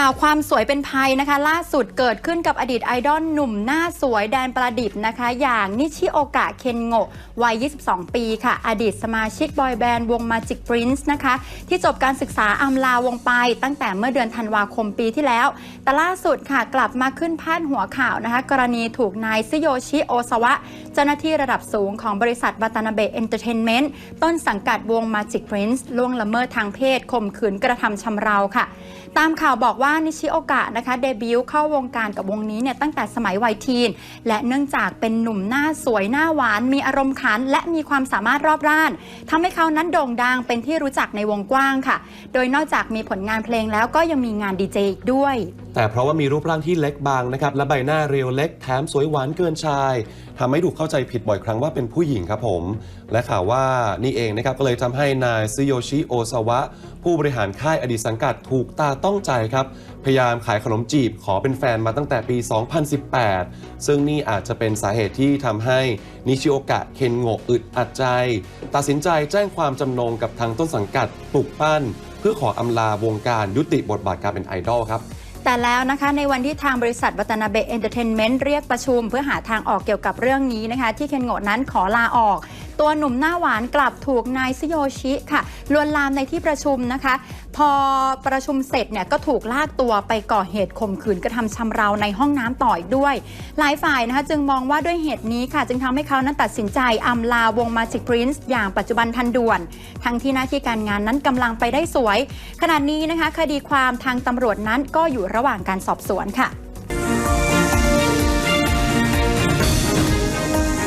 ข่าวความสวยเป็นภัยนะคะ ล่าสุดเกิดขึ้นกับอดีตไอดอลหนุ่มหน้าสวยแดนประดิษฐ์นะคะ อย่างนิชิโอกะเคนโงะวัย 22 ปีค่ะ อดีตสมาชิกบอยแบนด์วง Magic Prince นะคะ ที่จบการศึกษาอำลาวงไปตั้งแต่เมื่อเดือนธันวาคมปีที่แล้ว แต่ล่าสุดค่ะกลับมาขึ้นพาดหัวข่าวนะคะ กรณีถูกนายซิโยชิโอซาวะ เจ้าหน้าที่ระดับสูงของบริษัทวัตานาเบะเอนเตอร์เทนเมนต์ต้นสังกัดวง Magic Prince ล่วงละเมิดทางเพศข่มขืนกระทำชำเราค่ะ ตามข่าวบอกว่าว่านิชิโอกะนะคะเดบิวต์เข้าวงการกับวงนี้เนี่ยตั้งแต่สมัยวัยทีน และเนื่องจากเป็นหนุ่มหน้าสวยหน้าหวาน มีอารมณ์ขัน และมีความสามารถรอบด้านทำให้เขานั้นโด่งดังเป็นที่รู้จักในวงกว้างค่ะ โดยนอกจากมีผลงานเพลงแล้วก็ยังมีงานดีเจอีกด้วย แต่เพราะว่ามีรูปร่างที่เล็กบางนะครับและใบหน้าเรียวเล็กแถมสวยหวานเกินชายทำให้ถูกเข้าใจผิดบ่อยครั้งว่าเป็นผู้หญิงครับผม และข่าวว่านี่เองนะครับก็เลยทำให้นายซึโยชิโอซาวะผู้บริหารค่ายอดีตสังกัดถูกตาต้องใจครับพยายามขายขนมจีบขอเป็นแฟนมาตั้งแต่ปี 2018 ซึ่งนี่อาจจะเป็นสาเหตุที่ทำให้นิชิโอกะเคนโงะอึดอัดใจ ตัดสินใจแจ้งความจำนงกับทางต้นสังกัดปลุกปั้น เพื่อขออำลาวงการยุติบทบาทการเป็นไอดอลครับแต่แล้วนะคะในวันที่ทางบริษัทวัตนาเบะเอนเตอร์เทนเมนต์เรียกประชุม เพื่อหาทางออกเกี่ยวกับเรื่องนี้นะคะ ที่เคนโงะนั้นขอลาออก ตัวหนุ่มหน้าหวานกลับถูกนายซิโยชิค่ะลวนลามในที่ประชุมนะคะ พอประชุมเสร็จเนี่ยก็ถูกลากตัวไปก่อเหตุข่มขืนกระทำชำเราในห้องน้ำต่ออีกด้วย หลายฝ่ายนะคะจึงมองว่าด้วยเหตุนี้ค่ะ จึงทำให้เขานั้นตัดสินใจอำลาวง Magic Prince อย่างปัจจุบันทันด่วน ทั้งที่หน้าที่การงานนั้นกำลังไปได้สวย ขณะนี้นะคะคดีความทางตำรวจนั้นก็อยู่ระหว่างการสอบสวนค่ะ